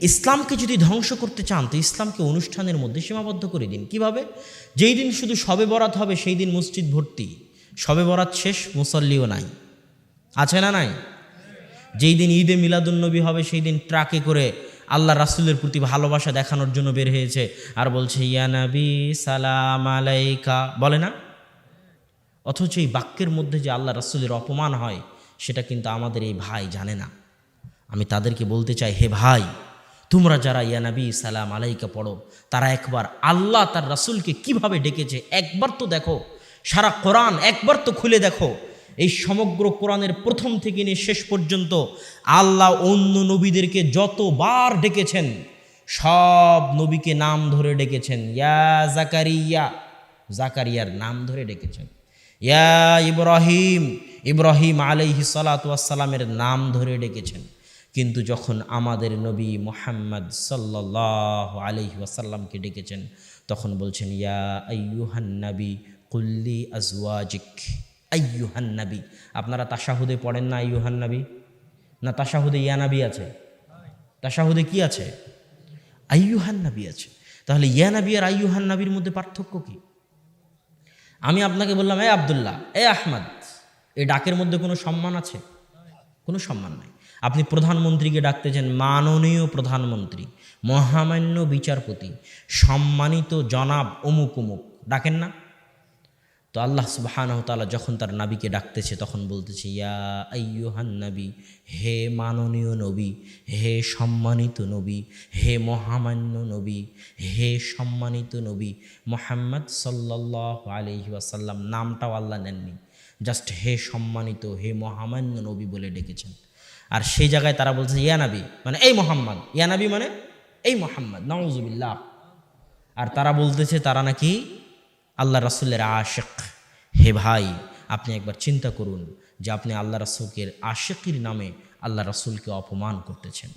ইসলামকে যদি ধ্বংস করতে চান, তো ইসলামকে অনুষ্ঠানের মধ্যে সীমাবদ্ধ করে দিন। কীভাবে? যেই দিন শুধু সবে বরাত হবে, সেই দিন মসজিদ ভর্তি। সবে বরাত শেষ, মুসল্লিও নাই। আছে না নাই? যেই দিন ঈদে মিলাদুন্নবী হবে, সেই দিন ট্রাকে করে আল্লাহ রাসুলের প্রতি ভালোবাসা দেখানোর জন্য বের হয়েছে আর বলছে ইয়ানাবি সালাম আলাইকা। বলে না? অথচ এই বাক্যের মধ্যে যে আল্লাহ রাসুলের অপমান হয়, সেটা কিন্তু আমাদের এই ভাই জানে না। আমি তাদেরকে বলতে চাই, হে ভাই তোমরা যারা ইয়ানাবি সালাম আলাইকা পড়ো, তারা একবার আল্লাহ তার রাসুলকে কীভাবে ডেকেছে, একবার তো দেখো, সারা কোরআন একবার তো খুলে দেখো। এই সমগ্র কোরআনের প্রথম থেকে নিয়ে শেষ পর্যন্ত আল্লাহ অন্য নবীদেরকে যতবার ডেকেছেন, সব নবীকে নাম ধরে ডেকেছেন। ইয়া জাকারিয়া, জাকারিয়ার নাম ধরে ডেকেছেন। ইয়া ইব্রাহিম ইব্রাহিম আলাইহি সালাতামের নাম ধরে ডেকেছেন। কিন্তু যখন আমাদের নবী মোহাম্মদ সাল্লাহ আলহি ওয়াসাল্লামকে ডেকেছেন, তখন বলছেন, ইয়া আইয়ুহান নবী কুল্লি আজওয়াজিক। আইয়ুহান নবী। আপনারা তাশাহুদে পড়েন না আইয়ুহান নবী? না তাশাহুদে ইয়া নবী আছে? তাশাহুদে কি আছে? আইয়ুহান নবী আছে। তাহলে ইয়া নবী আর আইয়ুহান নবীর মধ্যে পার্থক্য কী? আমি আপনাকে বললাম, এ আবদুল্লাহ, এ আহমদ এই ডাকের মধ্যে কোনো সম্মান আছে? কোনো সম্মান নাই। আপনি প্রধানমন্ত্রীকে ডাকতেছেন, মাননীয় প্রধানমন্ত্রী, মহামান্য বিচারপতি, সম্মানিত জনাব অমুক অমুক, ডাকেন না। তো আল্লাহ তালা যখন তার নাবিকে ডাকতেছে, তখন বলতেছে, ইয়া আইয়ুহান নবী, হে মাননীয় নবী, হে সম্মানিত নবী, হে মহামান্য নবী, হে সম্মানিত নবী, মোহাম্মদ সাল্লাহ আলহি ওয়াসাল্লাম, নামটাও আল্লাহ নেননি। জাস্ট হে সম্মানিত, হে মহামান্য নবী বলে ডেকেছেন। আর সেই জায়গায় তারা বলছে, ইয়া নাবি। মানে এই মোহাম্মদ। ইয়া নাবি মানে এই মোহাম্মদ। নওয়াজুবিল্লাহ আর তারা বলতেছে, তারা নাকি আল্লাহ রাসুলের আশেক। হে ভাই, আপনি একবার চিন্তা করুন যে আপনি আল্লাহ রাসুলকের আশেকির নামে আল্লাহ রাসুলকে অপমান করতেছেন।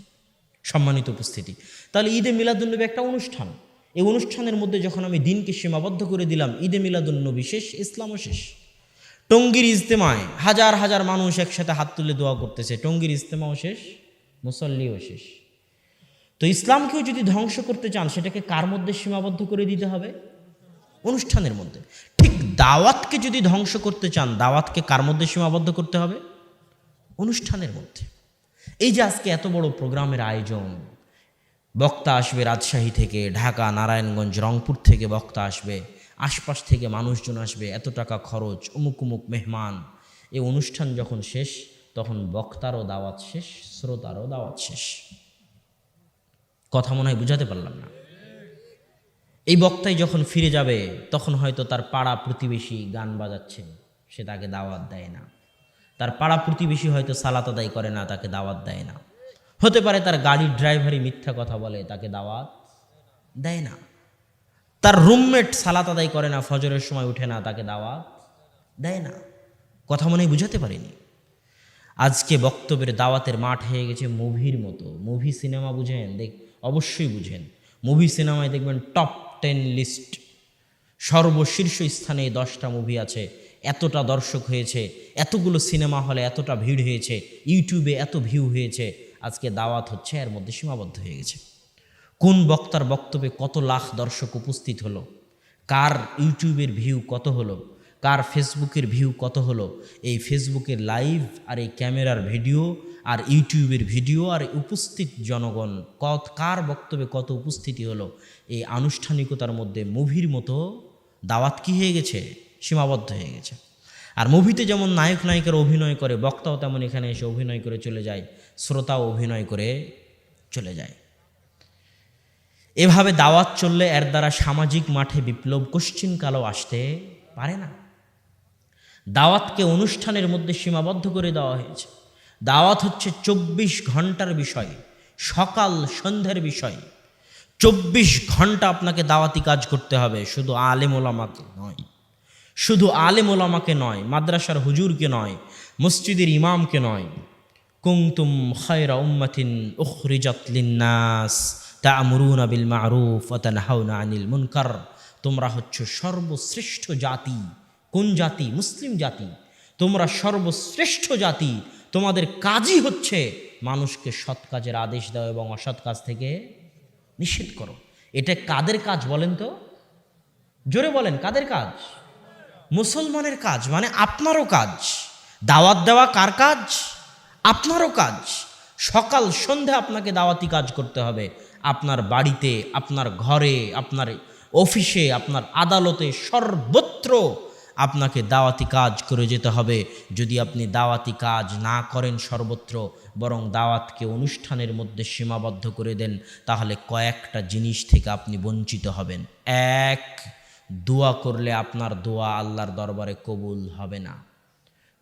সম্মানিত উপস্থিতি। তাহলে ঈদে মিলাদুন্নবী একটা অনুষ্ঠান। এই অনুষ্ঠানের মধ্যে যখন আমি দিনকে সীমাবদ্ধ করে দিলাম, ঈদে মিলাদুন্নবী শেষ, ইসলামও শেষ। টঙ্গির ইজতেমায় হাজার হাজার মানুষ একসাথে হাত তুলে দোয়া করতেছে। টঙ্গির ইজতেমাও শেষ, মুসল্লিও শেষ। তো ইসলামকেও যদি ধ্বংস করতে চান, সেটাকে কার মধ্যে সীমাবদ্ধ করে দিতে হবে? অনুষ্ঠানের মধ্যে। ঠিক দাওয়াতকে যদি ধ্বংস করতে চান, দাওয়াতকে কার মধ্যে সীমাবদ্ধ করতে হবে? অনুষ্ঠানের মধ্যে। এই যে আজকে এত বড় প্রোগ্রামের আয়োজন, বক্তা আসবে রাজশাহী থেকে, ঢাকা, নারায়ণগঞ্জ, রংপুর থেকে বক্তা আসবে। আশপাশ থেকে মানুষজন আসবে, এত টাকা খরচ, অমুক উমুক মেহমান। এই অনুষ্ঠান যখন শেষ, তখন বক্তারও দাওয়াত শেষ, শ্রোতারও দাওয়াত শেষ। কথা মনে হয় বুঝাতে পারলাম না। এই বক্তাই যখন ফিরে যাবে, তখন হয়তো তার পাড়া প্রতিবেশী গান বাজাচ্ছে, সে তাকে দাওয়াত দেয় না। তার পাড়া প্রতিবেশী হয়তো সালাত আদায় করে না, তাকে দাওয়াত দেয় না। হতে পারে তার গাড়ির ড্রাইভারই মিথ্যা কথা বলে, তাকে দাওয়াত দেয় না। তার রুমমেট সালাত আদায় করে না, ফজরের সময় উঠে না, তাকে দাওয়াত দেয় না। কথা মনে বুঝাতে পারিনি। আজকে বক্তব্যের দাওয়াতের মাঠ হয়ে গেছে মুভির মতো। মুভি সিনেমা বুঝেন, দেখ, অবশ্যই বুঝেন। মুভি সিনেমায় দেখবেন টপ টেন লিস্ট সর্বশীর্ষ স্থানে এই দশটা মুভি আছে, এতটা দর্শক হয়েছে, এতগুলো সিনেমা হলে এতটা ভিড় হয়েছে, ইউটিউবে এত ভিউ হয়েছে, আজকে দাওয়াত হচ্ছে, এর মধ্যে সীমাবদ্ধ হয়ে গেছে। কোন বক্তার বক্তব্যে কত লাখ দর্শক উপস্থিত হলো? কার ইউটিউবের ভিউ কত হলো? কার ফেসবুকের ভিউ কত হলো? এই ফেসবুকের লাইভ আর এই ক্যামেরার ভিডিও আর ইউটিউবের ভিডিও আর উপস্থিত জনগণ কত, কার বক্তব্যে কত উপস্থিতি হলো? এই আনুষ্ঠানিকতার মধ্যে মুভির মতো দাওয়াত কি হয়ে গেছে? সীমাবদ্ধ হয়ে গেছে। আর মুভিতে যেমন নায়ক নায়িকার অভিনয় করে, বক্তাও তেমন এখানে এসে অভিনয় করে চলে যায়, শ্রোতাও অভিনয় করে চলে যায়। এভাবে দাওয়াত চললে এর দ্বারা সামাজিক মাঠে বিপ্লব কোশ্চিনকালও আসতে পারে না। দাওয়াতকে অনুষ্ঠানের মধ্যে সীমাবদ্ধ করে দেওয়া হয়েছে। দাওয়াত হচ্ছে চব্বিশ ঘণ্টার বিষয়, সকাল সন্ধ্যের বিষয়। চব্বিশ ঘণ্টা আপনাকে দাওয়াতি কাজ করতে হবে, শুধু আলেম ওলামাকে নয়। শুধু আলেম ওলামাকে নয়, মাদ্রাসার হুজুরকে নয়, মসজিদের ইমামকে নয়। কুংতুম খায়রা উম্মাতিন উখরিজাত লিন্নাস। তা'মুরুনা বিল মা'রুফ ওয়া তানহাউনা আনিল মুনকার। তোমরা হচ্ছে সর্বশ্রেষ্ঠ জাতি। কোন জাতি? মুসলিম জাতি। তোমরা সর্বশ্রেষ্ঠ জাতি। তোমাদের কাজই হচ্ছে মানুষকে সৎ কাজের আদেশ দাও এবং অসৎ কাজ থেকে নিষেধ করো। এটা কাদের কাজ বলেন তো? জোরে বলেন, কাদের কাজ? মুসলমানের কাজ মানে আপনারও কাজ। দাওয়াত দেওয়া কার কাজ? আপনারও কাজ। সকাল সন্ধে আপনাকে দাওয়াতি কাজ করতে হবে। আপনার বাড়িতে, আপনার ঘরে, আপনার অফিসে, আপনার আদালতে সর্বত্র আপনাকে দাওয়াতি কাজ করে যেতে হবে। যদি আপনি দাওয়াতি কাজ না করেন সর্বত্র, বরং দাওয়াতকে অনুষ্ঠানের মধ্যে সীমাবদ্ধ করে দেন, তাহলে কয়েকটা জিনিস থেকে আপনি বঞ্চিত হবেন। এক, দোয়া করলে আপনার দোয়া আল্লাহর দরবারে কবুল হবে না।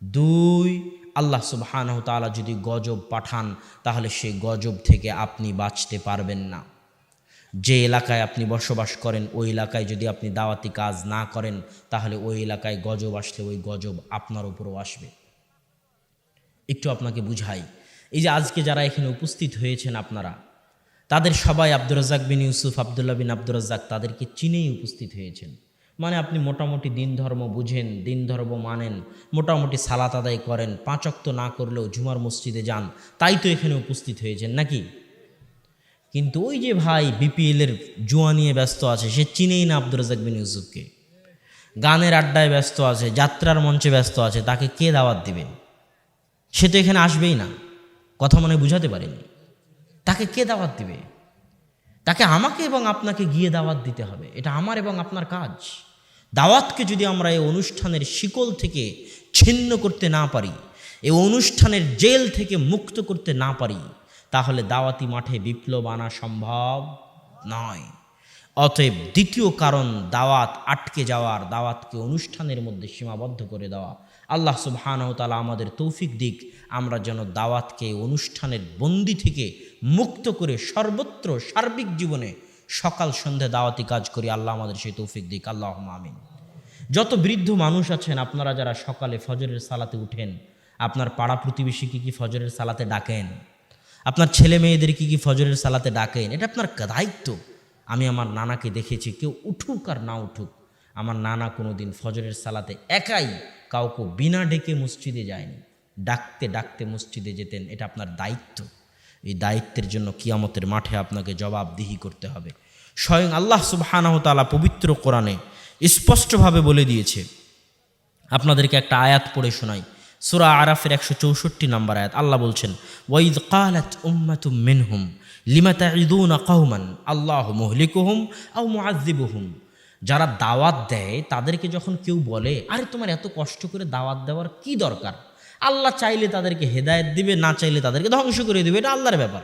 দুই আল্লাহ সুবহানাহু তাআলা যদি গজব পাঠান, তাহলে সেই গজব থেকে আপনি বাঁচতে পারবেন না। যে এলাকায় আপনি বসবাস করেন, ওই এলাকায় যদি আপনি দাওয়াতি কাজ না করেন, তাহলে ওই এলাকায় গজব আসলে ওই গজব আপনার উপরও আসবে। একটু আপনাকে বুঝাই, এই যে আজকে যারা এখানে উপস্থিত হয়েছেন আপনারা, তাদের সবাই আব্দুর রাজাক বিন ইউসুফ, আবদুল্লাহ বিন আব্দুর রাজ্জাক তাদেরকে চিনেই উপস্থিত হয়েছেন। মানে আপনি মোটামুটি দিন ধর্ম বুঝেন, দিন ধর্ম মানেন, মোটামুটি সালাত আদায় করেন পাঁচক্ত না করলেও ঝুমার মসজিদে যান, তাই তো এখানে উপস্থিত হয়েছেন নাকি? কিন্তু ওই যে ভাই বিপিএলের জুয়া নিয়ে ব্যস্ত আছে, সে চিনেই না আব্দুর রাজাক বিন ইউসুফকে। গানের আড্ডায় ব্যস্ত আছে, যাত্রার মঞ্চে ব্যস্ত আছে, তাকে কে দাওয়াত দেবে সে তো এখানে আসবেই না, কথা মনে বুঝাতে পারেনি। তাকে কে দাওয়াত দিবে? তাকে আমাকে এবং আপনাকে গিয়ে দাওয়াত দিতে হবে। এটা আমার এবং আপনার কাজ। দাওয়াতকে যদি আমরা এই অনুষ্ঠানের শিকল থেকে ছিন্ন করতে না পারি, এই অনুষ্ঠানের জেল থেকে মুক্ত করতে না পারি, তাহলে দাওয়াতি মাঠে বিপ্লব আনা সম্ভব নয়। অতএব দ্বিতীয় কারণ দাওয়াত আটকে যাওয়ার, দাওয়াতকে অনুষ্ঠানের মধ্যে সীমাবদ্ধ করে দেওয়া। আল্লাহ সুবহানাহু তাআলা আমাদের তৌফিক দিক, আমরা যেন দাওয়াতকে, অনুষ্ঠানের বন্দি থেকে মুক্ত করে সর্বত্র সার্বিক জীবনে সকাল সন্ধ্যে দাওয়াতি কাজ করি, আল্লাহ আমাদের সেই তৌফিক দিক আল্লাহ আমিন। যত বৃদ্ধ মানুষ আছেন, আপনারা যারা সকালে ফজরের সালাতে উঠেন, আপনার পাড়া প্রতিবেশীকে কি ফজরের সালাতে ডাকেন? আপনার ছেলে মেয়েদের কি কি ফজরের সালাতে ডাকেন? এটা আপনার দায়িত্ব। আমি আমার নানাকে দেখেছি, কেউ উঠুক আর না উঠুক, আমার নানা কোনো দিন ফজরের সালাতে একাই কাউকে বিনা ডেকে মসজিদে যায়নি। ডাকতে ডাকতে মসজিদে যেতেন, এটা আপনার দায়িত্ব। এই দায়িত্বের জন্য কিয়ামতের মাঠে আপনাকে জবাবদিহি করতে হবে। স্বয়ং আল্লাহ সুবহানাহ তাআলা পবিত্র কোরআনে স্পষ্টভাবে বলে দিয়েছে। আপনাদেরকে একটা আয়াত পড়ে শোনাই। সুরা আরাফের একশো চৌষট্টি নম্বর আয়াত। আল্লাহ বলছেন, ওয়াইদ কালাত উম্মাতুম মিনহুম, লিমা তাইদুনা কওমান, আল্লাহ মুহলিকুহুম আও মুআযিবুহুম। যারা দাওয়াত দেয়, তাদেরকে যখন কেউ বলে, আরে, তোমার এত কষ্ট করে দাওয়াত দেওয়ার কি দরকার? আল্লাহ চাইলে তাদেরকে হেদায়েত দিবে, না চাইলে তাদেরকে ধ্বংস করে দিবে, এটা আল্লাহর ব্যাপার।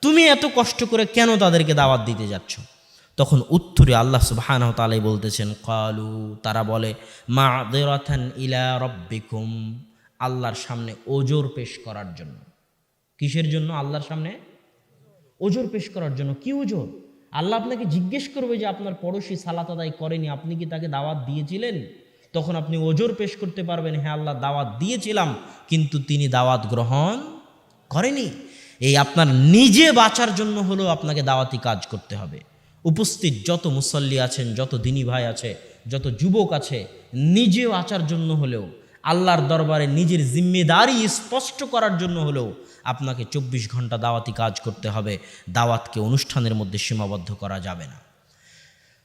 তুমি এত কষ্ট করে কেন তাদেরকে দাওয়াত দিতে যাচ্ছ? তখন উত্তরে আল্লাহ সুবহানাহু তাআলাই বলতেছেন, কালু, তারা বলে মা দেরাথান ইলা রব্বিকুম, আল্লাহর সামনে ওজোর পেশ করার জন্য। কিসের জন্য আল্লাহর সামনে? ওজোর পেশ করার জন্য। কি ওজোর? আল্লাহ আপনাকে জিজ্ঞেস করবে যে আপনার পড়োশি সালাত আদায় করেনি, আপনি কি তাকে দাওয়াত দিয়েছিলেন? তখন আপনি ওজোর পেশ করতে পারবেন হ্যাঁ আল্লাহ দাওয়াত দিয়েছিলাম, কিন্তু তিনি দাওয়াত গ্রহণ করেনি। এই আপনার নিজে বাঁচার জন্য হলেও আপনাকে দাওয়াতি কাজ করতে হবে। উপস্থিত যত মুসল্লি আছেন, যত দিনী ভাই আছে, যত যুবক আছে, নিজে বাঁচার জন্য হলেও, আল্লাহর দরবারে নিজের জিম্মেদারি স্পষ্ট করার জন্য হলেও আপনাকে চব্বিশ ঘণ্টা দাওয়াতি কাজ করতে হবে। দাওয়াতকে অনুষ্ঠানের মধ্যে সীমাবদ্ধ করা যাবে না।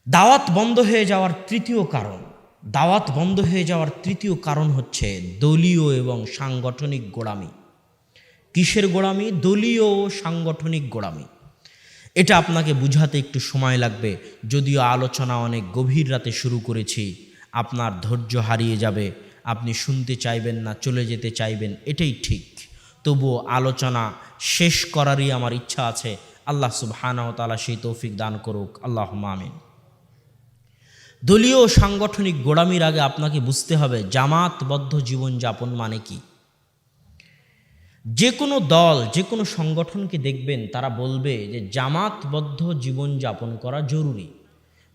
দাওয়াত বন্ধ হয়ে যাওয়ার তৃতীয় কারণ, দাওয়াত বন্ধ হয়ে যাওয়ার তৃতীয় কারণ হচ্ছে দলীয় এবং সাংগঠনিক গোড়ামি। কিসের গোড়ামি? দলীয় ও সাংগঠনিক গোড়ামি। এটা আপনাকে বুঝাতে একটু সময় লাগবে। যদিও আলোচনা অনেক গভীর রাতে শুরু করেছি, আপনার ধৈর্য হারিয়ে যাবে, আপনি শুনতে চাইবেন না, চলে যেতে চাইবেন, এটাই ঠিক। তবুও আলোচনা শেষ করারই আমার ইচ্ছা আছে। আল্লাহ সুবহানাহু তাআলা সেই তৌফিক দান করুক। আল্লাহ আমিন। দলীয় সাংগঠনিক গোড়ামির আগে আপনাকে বুঝতে হবে, জামাতবদ্ধ জীবনযাপন মানে কি? যে কোনো দল, যে কোনো সংগঠনকে দেখবেন, তারা বলবে যে জামাতবদ্ধ জীবনযাপন করা জরুরি।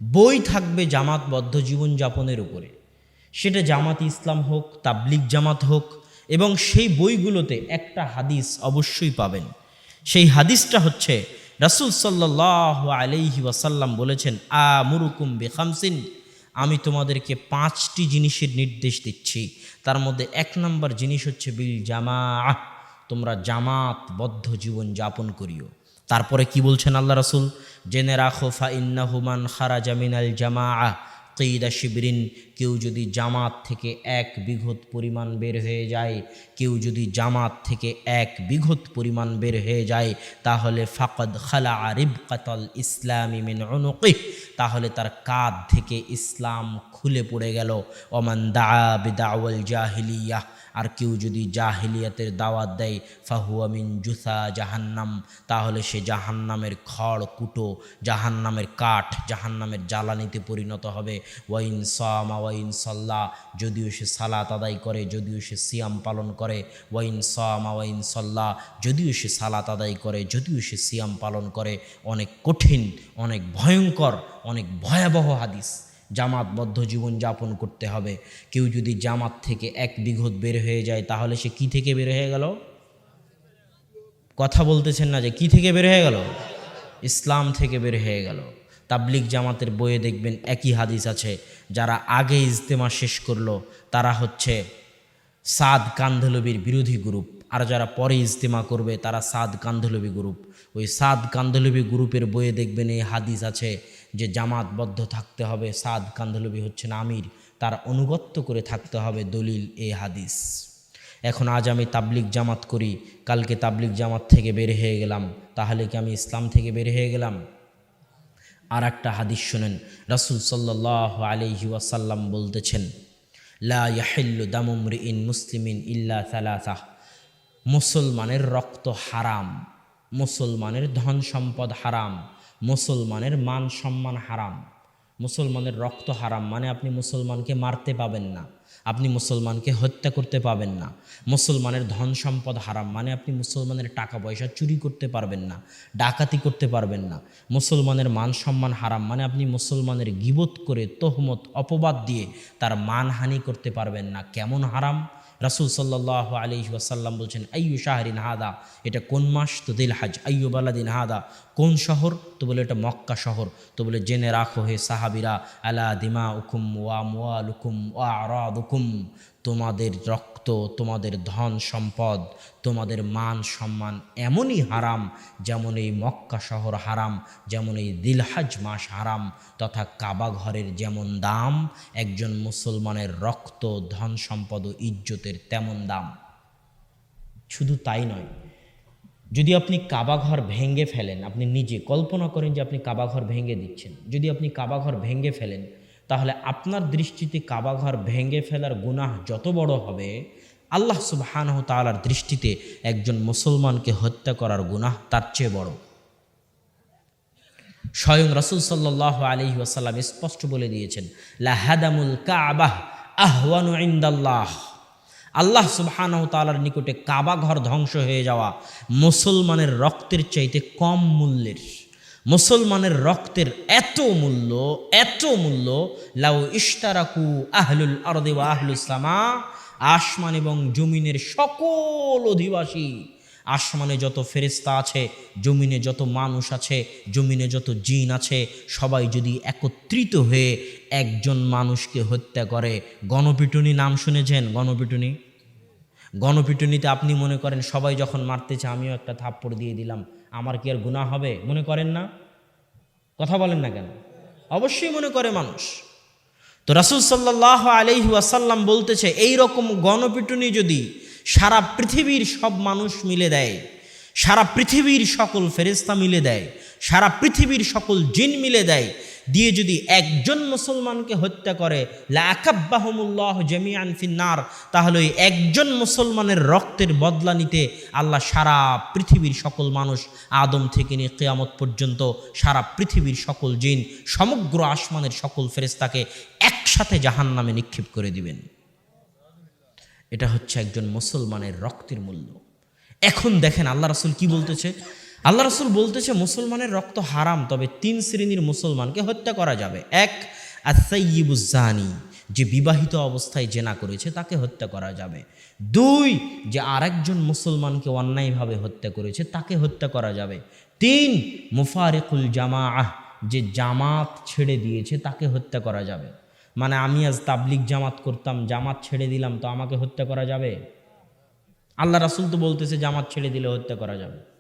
বই থাকবে জামাতবদ্ধ জীবনযাপনের উপরে। সেটা জামাত ইসলাম হোক, তাবলিগ জামাত হোক এবং সেই বইগুলোতে একটা হাদিস অবশ্যই পাবেন। সেই হাদিসটা হচ্ছে রাসুল সাল্লাহ আলাইহি ওয়াসাল্লাম বলেছেন আ মুরুকুম বেখামসিন, আমি তোমাদেরকে পাঁচটি জিনিসের নির্দেশ দিচ্ছি। তার মধ্যে এক নম্বর জিনিস হচ্ছে বিল জামা তোমরা জামাতবদ্ধ জীবন যাপন করিও। তারপরে কি বলছেন আল্লাহ রসুল? জেনে রাখো ফা ইন্নাহুমান খারা জামিন আল জামা কেইদা শিবরিন, কেউ যদি জামাত থেকে এক বিঘত পরিমাণ বের হয়ে যায়, কেউ যদি জামাত থেকে এক বিঘত পরিমাণ বের হয়ে যায়, তাহলে ফাকদ খালা আরিব কাতল ইসলামী মিন অনুকি তাহলে তার কাঁধ থেকে ইসলাম খুলে পড়ে গেল। ওমান দা বিদাওয়াল জাহিলিয়াহ আর কেউ যদি জাহিলিয়াতের দাওয়াত দেয় ফাহুয়ামিন জুসা জাহান্নাম, তাহলে সে জাহান্নামের খড়, কুটো, জাহান্নামের কাঠ, জাহান্নামের জ্বালানিতে পরিণত হবে। ওয়াইন সামা, ওয়াইন সাল্লাহ যদিও সে সালাত আদায় করে, যদিও সে সিয়াম পালন করে। ওয়াইন সামা, ওয়াইন সাল্লাহ যদিও সে সালাত আদায় করে, যদিও সে সিয়াম পালন করে। অনেক কঠিন, অনেক ভয়ঙ্কর, অনেক ভয়াবহ হাদিস। জামাতবদ্ধ জীবন যাপন করতে হবে। কেউ যদি জামাত থেকে এক বিঘত বের হয়ে যায়, তাহলে সে কি থেকে বের হয়ে গেল? কথা বলতেছেন না যে কি থেকে বের হয়ে গেল? ইসলাম থেকে বের হয়ে গেল। তাবলিক জামাতের বইয়ে দেখবেন একই হাদিস আছে, যারা আগে ইজতেমা শেষ করল, তারা হচ্ছে সাদ কান্ধলবির বিরোধী গ্রুপ, আর যারা পরে ইজতেমা করবে, তারা সাদ কান্ধলবি গ্রুপ। ওই সাদ কান্ধলবি গ্রুপের বইয়ে দেখবেন এই হাদিস আছে যে জামাতবদ্ধ থাকতে হবে, সাদ কান্ধলবি হচ্ছেন আমির, তার অনুগত্য করে থাকতে হবে দলিল এ হাদিস। এখন আজ আমি তাবলিক জামাত করি, কালকে তাবলিক জামাত থেকে বের হয়ে গেলাম, তাহলে কি আমি ইসলাম থেকে বের হয়ে গেলাম? আর একটা হাদিস শোনেন, রাসুল সাল্লাহ আলহি ওয়াসাল্লাম বলতেছেন, লা ইয়াহিল্লু দামুমরি ইন মুসলিমিন ইল্লা সালাসাহ মুসলমানের রক্ত হারাম, মুসলমানের ধন সম্পদ হারাম মুসলমানের মান সম্মান হারাম। মুসলমানের রক্ত হারাম মানে আপনি মুসলমানকে মারতে পাবেন না। আপনি মুসলমানকে হত্যা করতে পাবেন না। মুসলমানের ধন সম্পদ হারাম মানে আপনি মুসলমানের টাকা পয়সা চুরি করতে পারবেন না, ডাকাতি করতে পারবেন না। মুসলমানের মান সম্মান হারাম মানে আপনি মুসলমানের গিবত করে, তহমত, অপবাদ দিয়ে তার মানহানি করতে পারবেন না। কেমন হারাম? রাসুল সাল্লাহ আলি ওয়াসাল্লাম বলছেন আয়ু শাহরিন হাদা? এটা কোন মাস? তো দিল হাজ আইয়ু বালাদিন হাদা? কোন শহর? তো বলে এটা মক্কা শহর। তো বলে, জেনে রাখো হে সাহাবিরা, আলা দিমা উকুম ওয়া মোয়াল উকুম ওয়া আরাদ উকুম তোমাদের রক্ত তোমাদের ধন সম্পদ, তোমাদের মান সম্মান এমনই হারাম যেমন এই মক্কা শহর হারাম, যেমন এই দিলহাজ মাস হারাম, তথা কাবা ঘরের যেমন দাম, একজন মুসলমানের রক্ত, ধন সম্পদ ও ইজ্জতের তেমন দাম। শুধু তাই নয়, যদি আপনি কাবাঘর ভেঙে ফেলেন, আপনি নিজে কল্পনা করেন যে আপনি কাবাঘর ভেঙে দিচ্ছেন। যদি আপনি কাবাঘর ভেঙে ফেলেন তাহলে আপনার দৃষ্টিতে কাবাঘর ভেঙে ফেলার গুনাহ যত বড় হবে, আল্লাহ সুবহানহ তালার দৃষ্টিতে একজন মুসলমানকে হত্যা করার গুনাহ তার চেয়ে বড়। স্বয়ং রসুল সাল্লাহ আলহি ওয়াসাল্লাম স্পষ্ট বলে দিয়েছেন লাহাদামুল কাবাহ আহওয়ানু ইন্দাল্লাহ। আল্লাহ সুবহানাহু তাআলার নিকটে কাবা ঘর ধ্বংস হয়ে যাওয়া মুসলমানের রক্তের চাইতে কম মূল্যের মুসলমানের রক্তের এত মূল্য এত মূল্য, লাউ ইশতারাকু আহলুল আরদি আহলুস সামা আসমান এবং জমিনের সকল অধিবাসী, আসমানে যত ফেরিস্তা আছে, জমিনে যত মানুষ আছে, জমিনে যত জিন আছে, সবাই যদি একত্রিত হয়ে একজন মানুষকে হত্যা করে, গণপিটুনি নাম শুনেছেন? গণপিটুনি? গণপিটুনিতে আপনি মনে করেন সবাই যখন মারতে চায়, আমিও একটা থাপ্পড় দিয়ে দিলাম। আমার কি আর গুণা হবে? মনে করেন না? কথা বলেন না কেন? অবশ্যই মনে করে মানুষ। তো রাসুল সাল্লাহ আলহি বলতেছে এই রকম গণপিটুনি যদি সারা পৃথিবীর সব মানুষ মিলে দেয়, সারা পৃথিবীর সকল ফেরেস্তা মিলে দেয়, সারা পৃথিবীর সকল জিন মিলে দেয় দিয়ে যদি একজন মুসলমানকে হত্যা করে লাকাব্বাহমুল্লাহ জামিয়ান ফিন্নার, তাহলে ওই একজন মুসলমানের রক্তের বদলা নিতে আল্লাহ সারা পৃথিবীর সকল মানুষ আদম থেকে নিয়ে কেয়ামত পর্যন্ত সারা পৃথিবীর সকল জিন, সমগ্র আসমানের সকল ফেরেস্তাকে একসাথে জাহান নামে নিক্ষেপ করে দিবেন। এটা হচ্ছে একজন মুসলমানের রক্তের মূল্য। এখন দেখেন আল্লাহ রাসুল কি বলতেছে? আল্লাহ রসুল বলতেছে, মুসলমানের রক্ত হারাম, তবে তিন শ্রেণির মুসলমানকে হত্যা করা যাবে। এক আসাইবুজানি যে বিবাহিত অবস্থায় জেনা করেছে, তাকে হত্যা করা যাবে। দুই, যে আরেকজন মুসলমানকে অন্যায়ভাবে হত্যা করেছে, তাকে হত্যা করা যাবে। তিন, মুফারেকুল জামাআহ, যে জামাত ছেড়ে দিয়েছে, তাকে হত্যা করা যাবে। মানে আমি আজ তাবলিক জামাত করতাম, জামাত ছেড়ে দিলাম, তো আমাকে হত্যা করা যাবে? আল্লাহ রাসুল তো বলতেছে, জামাত ছেড়ে দিলে হত্যা করা যাবে।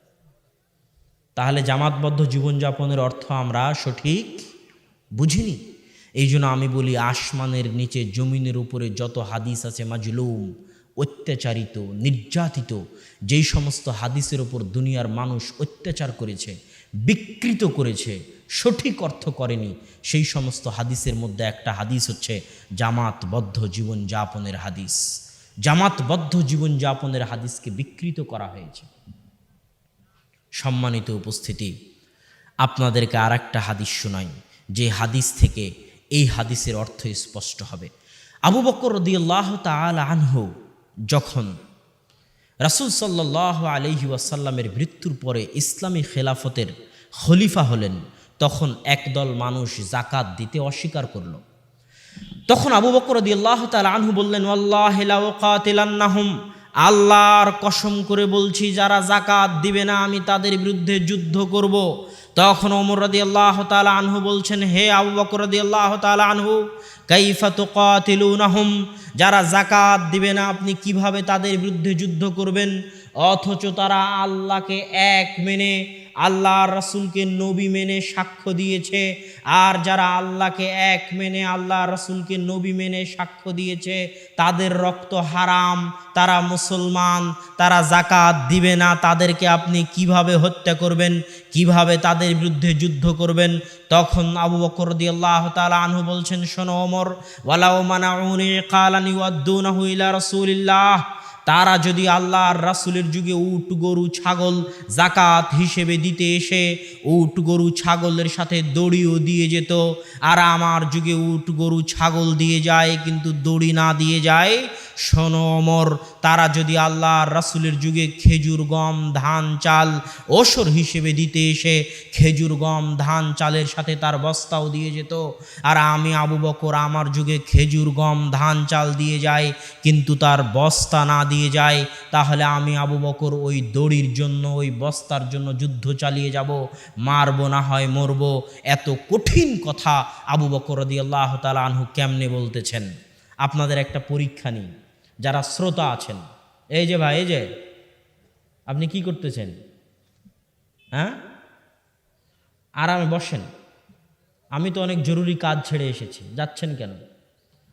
তাহলে জামাতবদ্ধ জীবনযাপনের অর্থ আমরা সঠিক বুঝিনি। এই জন্য আমি বলি, আসমানের নিচে জমিনের উপরে যত হাদিস আছে, মাজলুম, অত্যাচারিত, নির্যাতিত, যেই সমস্ত হাদিসের ওপর দুনিয়ার মানুষ অত্যাচার করেছে, বিকৃত করেছে, সঠিক অর্থ করেনি, সেই সমস্ত হাদিসের মধ্যে একটা হাদিস হচ্ছে জামাতবদ্ধ জীবনযাপনের হাদিস। জামাতবদ্ধ জীবনযাপনের হাদিসকে বিকৃত করা হয়েছে। সম্মানিত উপস্থিতি। আপনাদেরকে আর একটা হাদিস শোনাই, যে হাদিস থেকে এই হাদিসের অর্থ স্পষ্ট হবে। আবু বকর রদিয়াল্লাহ তাল আনহু যখন রাসুল সাল্লাহ আলহি ওয়াসাল্লামের মৃত্যুর পরে ইসলামী খেলাফতের খলিফা হলেন, তখন একদল মানুষ জাকাত দিতে অস্বীকার করল। তখন আবু বকর আল্লাহ তাল আনহু বললেন আল্লাহ আল্লাহর কসম করে বলছি, যারা জাকাত দিবে না, আমি তাদের বিরুদ্ধে যুদ্ধ করব। তখন ওমর রদি আল্লাহ তালা আনহু বলছেন, হে আবু রদি আল্লাহ তালা আনহু কাইফাত কাতিলুনাহুম যারা জাকাত দিবে না, আপনি কীভাবে তাদের বিরুদ্ধে যুদ্ধ করবেন অথচ তারা আল্লাহকে এক মেনে আল্লাহ রসুলকে নবী মেনে সাক্ষ্য দিয়েছে, আর যারা আল্লাহকে এক মেনে আল্লাহ রসুলকে নবী মেনে সাক্ষ্য দিয়েছে, তাদের রক্ত হারাম, তারা মুসলমান, তারা জাকাত দিবে না, তাদেরকে আপনি কীভাবে হত্যা করবেন, কীভাবে তাদের বিরুদ্ধে যুদ্ধ করবেন? তখন আবু বকর দি আল্লাহ তালা আনহু বলছেন, শোনো ওমর, ওয়ালাউ মানাউনি কালানি ওয়াদ্দুনাহু ইলা রাসূলিল্লাহ। তারা যদি আল্লাহর রাসুলের যুগে উট, গরু, ছাগল জাকাত হিসেবে দিতে এসে উট, গরু, ছাগলের সাথে দড়িও দিয়ে যেত, আর আমার যুগে উট, গরু, ছাগল দিয়ে যায়, কিন্তু দড়ি না দিয়ে যায়, শোনো অমর তারা যদি আল্লাহর রাসুলের যুগে খেজুর, গম, ধান, চাল ওসর হিসেবে দিতে এসে খেজুর, গম, ধান, চালের সাথে তার বস্তাও দিয়ে যেত, আর আমি আবু বকর আমার যুগে খেজুর, গম, ধান, চাল দিয়ে যায়, কিন্তু তার বস্তা না দিয়ে যায়, তাহলে আমি আবু বকর ওই দড়ির জন্য, ওই বস্তার জন্য যুদ্ধ চালিয়ে যাব, মারবো না হয়, মরব। এত কঠিন কথা আবু বকর রদি আল্লাহ তালা আনহু কেমনে বলতেছেন? আপনাদের একটা পরীক্ষা নিই। যারা শ্রোতা আছেন। এই যে ভাই, এই যে, আপনি কি করতেছেন? হ্যাঁ? আরামে বসেন। আমি তো অনেক জরুরি কাজ ছেড়ে এসেছি। যাচ্ছেন কেন?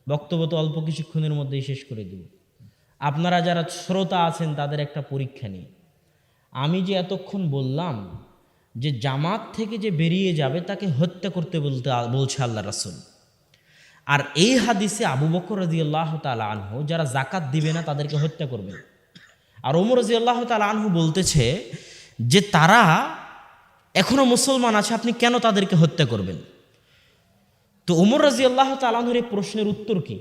বক্তব্য তো অল্প কিছুক্ষণের মধ্যেই শেষ করে দিব। আপনারা যারা শ্রোতা আছেন, তাদের একটা পরীক্ষা নিয়ে আমি যে এতক্ষণ বললাম যে জামাত থেকে যে বেরিয়ে যাবে, তাকে হত্যা করতে বলতে বলছে আল্লাহ রাসুল। আর এই হাদিসে আবু বকর রাজি আল্লাহ তালা আনহু, যারা জাকাত দিবে না, তাদেরকে হত্যা করবে। আর ওমর রাজি আল্লাহ তালা আনহু বলতেছে যে, তারা এখনও মুসলমান আছে, আপনি কেন তাদেরকে হত্যা করবেন? তো ওমর রাজি আল্লাহ তালাহুর এই প্রশ্নের উত্তর কি?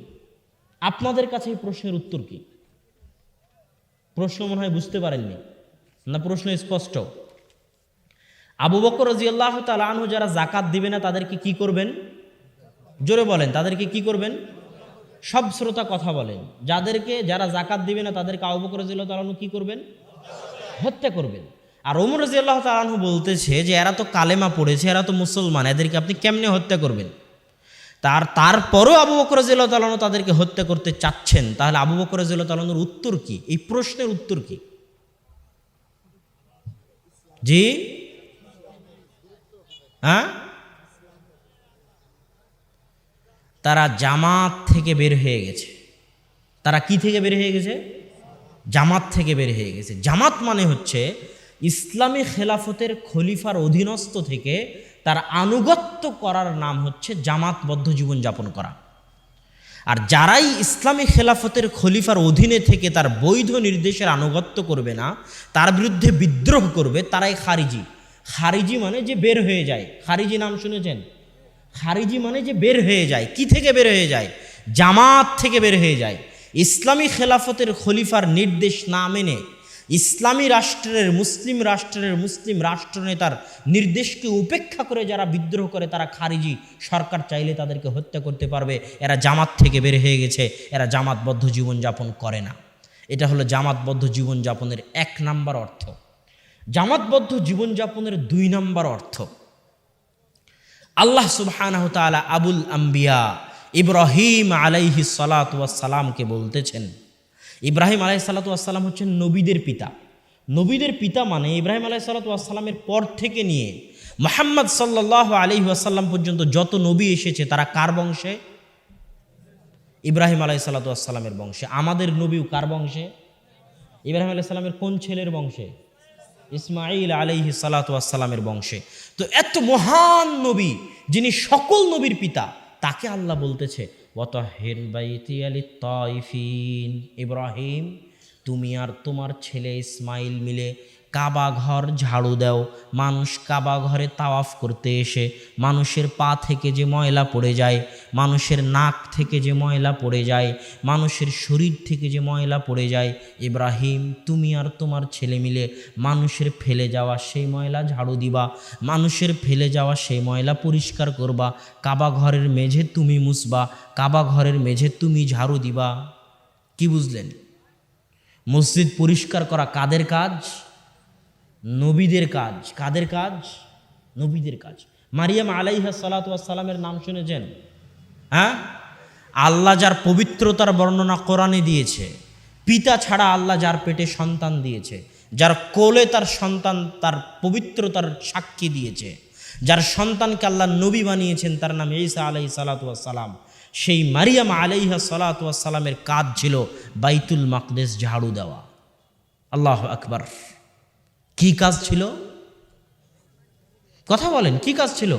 আপনাদের কাছে এই প্রশ্নের উত্তর কি? প্রশ্ন মনে হয় বুঝতে পারেননি, না প্রশ্ন স্পষ্ট? আবু বকর রাজি আল্লাহ তালাহু যারা জাকাত দিবে না, তাদেরকে কি করবেন? জোরে বলেন, তাদেরকে কি করবেন? সব শ্রোতা কথা বলেন। যাদেরকে, যারা জাকাত দিবে না, তাদেরকে আবু বকর রাজি আল্লাহ তালাহু কি করবেন? হত্যা করবেন। আর ওমর রাজি আল্লাহ তালাহু বলতেছে যে, এরা তো কালেমা পড়েছে, এরা তো মুসলমান, এদেরকে আপনি কেমনে হত্যা করবেন? তার তারপরও আবু বকর জিল্লা তালানো তাদেরকে হত্যা করতে চাচ্ছেন। তাহলে আবু বকর জিল্লা তালানোর উত্তর কি? এই প্রশ্নের উত্তর কি? জি? হ্যাঁ? তারা জামাত থেকে বের হয়ে গেছে। তারা কি থেকে বের হয়ে গেছে? জামাত থেকে বের হয়ে গেছে। জামাত মানে হচ্ছে ইসলামী খেলাফতের খলিফার অধীনস্থ থেকে তার আনুগত্য করার নাম হচ্ছে জামাতবদ্ধ জীবনযাপন করা। আর যারাই ইসলামী খেলাফতের খলিফার অধীনে থেকে তার বৈধ নির্দেশের আনুগত্য করবে না, তার বিরুদ্ধে বিদ্রোহ করবে, তারাই খারিজি। খারিজি মানে যে বের হয়ে যায়। খারিজি নাম শুনেছেন? খারিজি মানে যে বের হয়ে যায়, কি থেকে বের হয়ে যায়? জামাত থেকে বের হয়ে যায়। ইসলামী খেলাফতের খলিফার নির্দেশ না মেনে ইসলামী রাষ্ট্রের মুসলিম রাষ্ট্রের মুসলিম রাষ্ট্রনেতার নির্দেশকে উপেক্ষা করে যারা বিদ্রোহ করে, তারা খারিজি সরকার চাইলে তাদেরকে হত্যা করতে পারবে। এরা জামাত থেকে বের হয়ে গেছে, এরা জামাতবদ্ধ জীবনযাপন করে না। এটা হলো জামাতবদ্ধ জীবনযাপনের এক নাম্বার অর্থ। জামাতবদ্ধ জীবনযাপনের দুই নাম্বার অর্থ। আল্লাহ সুবহানাহ তাআলা আবুল আম্বিয়া ইব্রাহিম আলাইহি সালাতামকে বলতেছেন। ইব্রাহিম আলাই আসসালাম হচ্ছেন নবীদের পিতা। নবীদের পিতা মানে ইব্রাহিম আলাই সাল্লাতু আসসালামের পর থেকে নিয়ে মোহাম্মদ সাল্লাহ আলি পর্যন্ত যত নবী এসেছে, তারা কার বংশে? ইব্রাহিম আলাই সাল্লাতু আসসালামের বংশে। আমাদের নবীও কার বংশে? ইব্রাহিম আলাই সাল্লামের কোন ছেলের বংশে? ইসমাইল আলাইহি সালাতু আসসালামের বংশে। তো এত মহান নবী, যিনি সকল নবীর পিতা, তাকে আল্লাহ বলতেছে তয়ফিন ইব্রাহিম, তুমি আর তোমার ছেলে ইসমাইল মিলে কাবা ঘর ঝাড়ু দাও। মানুষ কাবা ঘরে তাওয়াফ করতে এসে, মানুষের পা থেকে যে ময়লা পড়ে যায়, মানুষের নাক থেকে যে ময়লা পড়ে যায়, মানুষের শরীর থেকে যে ময়লা পড়ে যায়, ইব্রাহিম, তুমি আর তোমার ছেলে মিলে মানুষের ফেলে যাওয়া সেই ময়লা ঝাড়ু দিবা, মানুষের ফেলে যাওয়া সেই ময়লা পরিষ্কার করবা কাবা ঘরের মেঝে তুমি মুছবা কাবা ঘরের মেঝে তুমি ঝাড়ু দিবা। কি বুঝলেন? মসজিদ পরিষ্কার করা কাদের কাজ? নবীদের কাজ। কাদের কাজ? নবীদের কাজ। মারিয়াম আলাইহা সালাতামের নাম শুনেছেন? হ্যাঁ? আল্লাহ যার পবিত্রতার বর্ণনা কোরআনে দিয়েছে, পিতা ছাড়া আল্লাহ যার পেটে সন্তান দিয়েছে, যার কোলে তার সন্তান তার পবিত্রতার সাক্ষী দিয়েছে, যার সন্তানকে আল্লাহ নবী বানিয়েছেন তার নাম ঈসা আলাই সালাতাম সেই মারিয়াম আলাইহা সালাতামের কাজ ছিল বাইতুল মাকদেশ ঝাড়ু দেওয়া। আল্লাহ আকবার। কি কাজ ছিল? কথা বলেন, কি কাজ ছিল?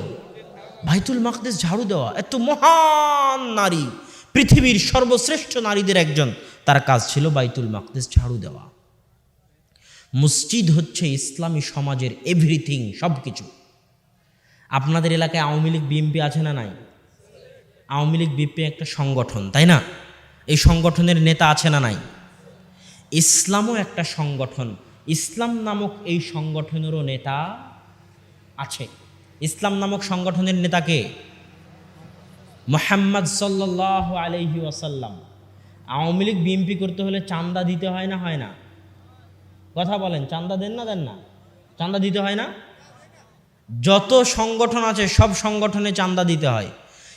বাইতুল মাকদেশ ঝাড়ু দেওয়া। এত মহান নারী, পৃথিবীর সর্বশ্রেষ্ঠ নারীদের একজন। তার কাজ ছিল বাইতুল মাকদেশ ঝাড়ু দেওয়া। মসজিদ হচ্ছে ইসলামী সমাজের এভরিথিং সব কিছু আপনাদের এলাকায় আওয়ামী লীগ বিএনপি আছে না নাই? আওয়ামী লীগ বিএনপি একটা সংগঠন, তাই না? এই সংগঠনের নেতা আছে না নাই? ইসলামও একটা সংগঠন। ইসলাম নামক এই সংগঠনেরও নেতা আছে। ইসলাম নামক সংগঠনের নেতাকে মোহাম্মদ সাল্লাহ আলহি ওয়াসাল্লাম। আওয়ামী লীগ বিএমপি করতে হলে চান্দা দিতে হয় না হয় না? কথা বলেন, চান্দা দেন না দেন না? চান্দা দিতে হয় না? যত সংগঠন আছে, সব সংগঠনে চান্দা দিতে হয়।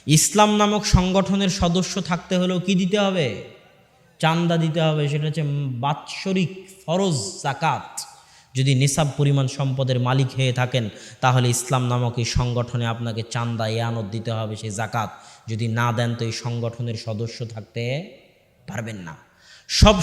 ইসলাম নামক সংগঠনের সদস্য থাকতে হলেও কি দিতে হবে? চান্দা দিতে হবে, সেটা হচ্ছে বাৎসরিক ফরজ জাকাত যদি নিসাব পরিমাণ সম্পদের মালিক হয়ে থাকেন, তাহলে ইসলাম নামক এই সংগঠনে আপনাকে চান্দা এয়ানত দিতে হবে, সেই জাকাত যদি না দেন, তো এই সংগঠনের সদস্য থাকতে পারবেন না। সব